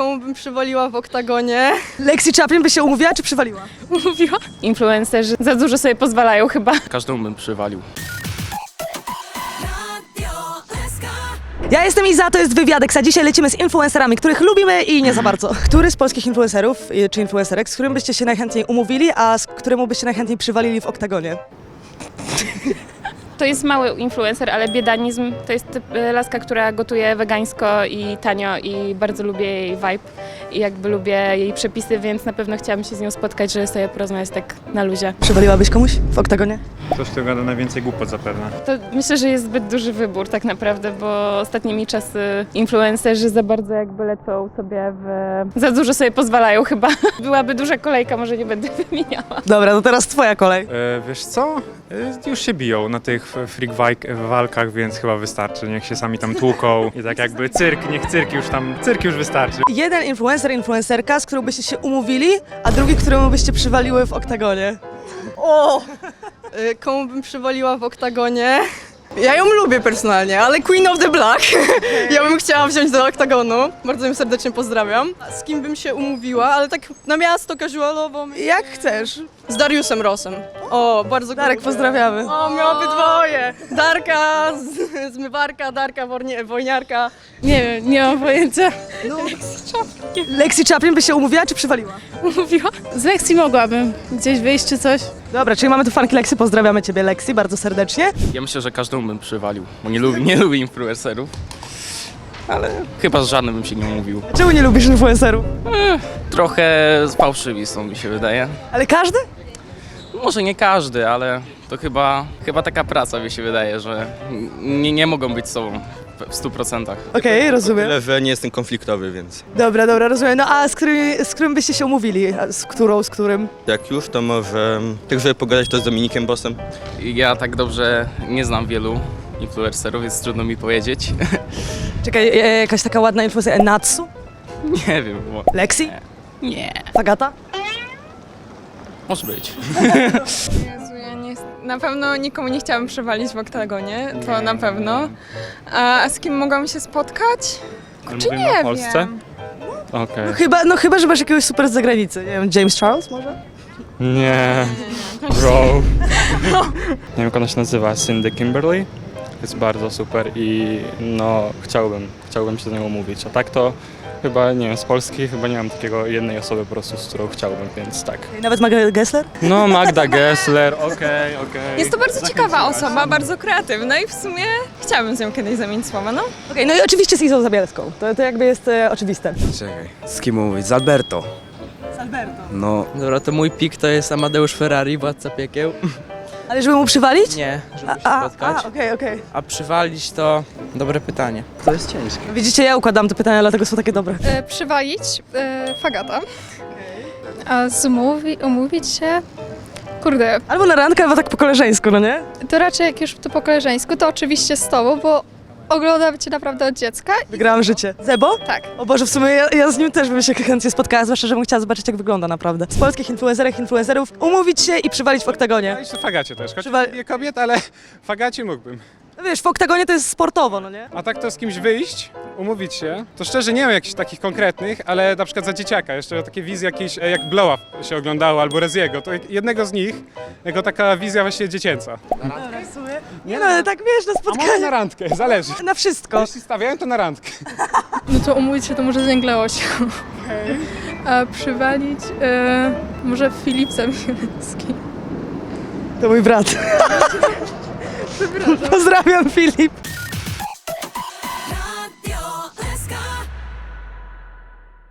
komu bym przywaliła w oktagonie? Lexi Chaplin by się umówiła czy przywaliła? Mówiła? Influencerzy za dużo sobie pozwalają chyba. Każdemu bym przywalił. Ja jestem Iza, to jest Wywiadek, a dzisiaj lecimy z influencerami, których lubimy i nie za bardzo. Który z polskich influencerów y, czy influencerek, z którym byście się najchętniej umówili, a z któremu byście najchętniej przywalili w oktagonie? To jest mały influencer, ale biedanizm to jest e, laska, która gotuje wegańsko i tanio i bardzo lubię jej vibe i jakby lubię jej przepisy, więc na pewno chciałabym się z nią spotkać, żeby sobie porozmawiać tak na luzie. Przywaliłabyś komuś w oktagonie? Ktoś, kto gada najwięcej głupot zapewne. To myślę, że jest zbyt duży wybór tak naprawdę, bo ostatnimi czasy influencerzy za bardzo jakby lecą sobie w... za dużo sobie pozwalają chyba. Byłaby duża kolejka, może nie będę wymieniała. Dobra, to teraz twoja kolej. E, wiesz co? E, już się biją na tych freak wajk- walkach, więc chyba wystarczy. Niech się sami tam tłuką i tak jakby cyrk, niech cyrk już tam, cyrk już wystarczy. Jeden influencer, influencerka, z którą byście się umówili, a drugi, któremu byście przywaliły w oktagonie. O! Y, Komu bym przywaliła w oktagonie? Ja ją lubię personalnie, ale Queen of the Black ja bym chciała wziąć do oktagonu. Bardzo ją serdecznie pozdrawiam. Z kim bym się umówiła, ale tak na miasto casualowo. Jak chcesz. Z Dariusem Rosem. O, bardzo Darek, pozdrawiamy. O, my obydwoje! Darka, z- zmywarka, Darka, wornie, wojniarka. Nie wiem, nie mam pojęcia. Lexi Chaplin by się umówiła czy przywaliła? Mówiła? Z lekcji mogłabym gdzieś wyjść czy coś. Dobra, czyli mamy tu fanki Lexi, pozdrawiamy ciebie Lexi bardzo serdecznie. Ja myślę, że każdemu bym przywalił, bo nie lubię, nie influencerów. Ale chyba z żadnym bym się nie umówił. Czemu nie lubisz influencerów? Trochę fałszywi są, mi się wydaje. Ale każdy? Może nie każdy, ale to chyba, chyba taka praca mi się wydaje, że nie, nie mogą być sobą w 100%. Okej, rozumiem. Tyle, że nie jestem konfliktowy, więc Dobra, dobra, rozumiem. No a z którym, z którym byście się umówili? A Z którą, z którym? jak już, to może tak, żeby pogadać to z Dominikiem Bossem. I Ja tak dobrze nie znam wielu influencerów, więc trudno mi powiedzieć. Czekaj, e, jakaś taka ładna influencerka. Natsu? nie wiem, bo... Lexi? Nie. Agata? Może być. Na pewno nikomu nie chciałam przewalić w oktagonie, to na pewno. A, a z kim mogłam się spotkać? Czy mówimy nie o Polsce? wiem. Okej. No chyba, no chyba, że masz jakiegoś super z zagranicy. Nie wiem, James Charles może? Nie. Bro. Nie wiem jak ona się nazywa, Cindy Kimberly. Jest bardzo super i no chciałbym, chciałbym się z nią umówić. A tak to chyba, nie wiem, z Polski chyba nie mam takiego jednej osoby po prostu, z którą chciałbym, więc tak. Nawet Magda Gessler? No Magda Gessler, okej, okej. Jest to bardzo ciekawa osoba, bardzo kreatywna i w sumie chciałabym z nią kiedyś zamienić słowa, no. Okej, no i oczywiście z Izą Zabielską. To, to jakby jest e, oczywiste. Czekaj, z kim mówić? Z Alberto. Z Alberto. No, Dobra, to mój pik to jest Amadeusz Ferrari, władca piekieł. Ale żeby mu przywalić? Nie, żeby A, się a, spotkać. a okej, okej. A przywalić to dobre pytanie. to jest ciężkie. Widzicie, ja układam te pytania, dlatego są takie dobre. E, przywalić e, fagata. A zmówi, umówić się. Kurde, Albo na randkę, albo tak po koleżeńsku, no nie? to raczej jak już to po koleżeńsku, to oczywiście z tobą, bo oglądam cię naprawdę od dziecka. I Wygrałam życie. Zebo? tak. O Boże, w sumie ja, ja z nim też bym się chętnie spotkała, zwłaszcza, że bym chciała zobaczyć, jak wygląda naprawdę. Z polskich influencerek, influencerów umówić się i przywalić w oktagonie. jeszcze fagacie też, choć Przywal- nie kobiet, ale fagacie mógłbym. No wiesz, w oktagonie to jest sportowo, no nie? A tak to z kimś wyjść, umówić się, to szczerze nie mam jakichś takich konkretnych, ale na przykład za dzieciaka, jeszcze takie wizje jakieś, e, jak Blow Up się oglądało, albo Reziego, to jak- jednego z nich, jako taka wizja właśnie dziecięca. Dobra, w sumie. Nie no, ale tak wiesz, na A może na randkę, zależy. Na wszystko. Jeśli stawiałem, to na randkę. No to umówić się to może z Jęgleosią. A przywalić e, może Filip Zamielski. To mój brat. Pozdrawiam, Filip.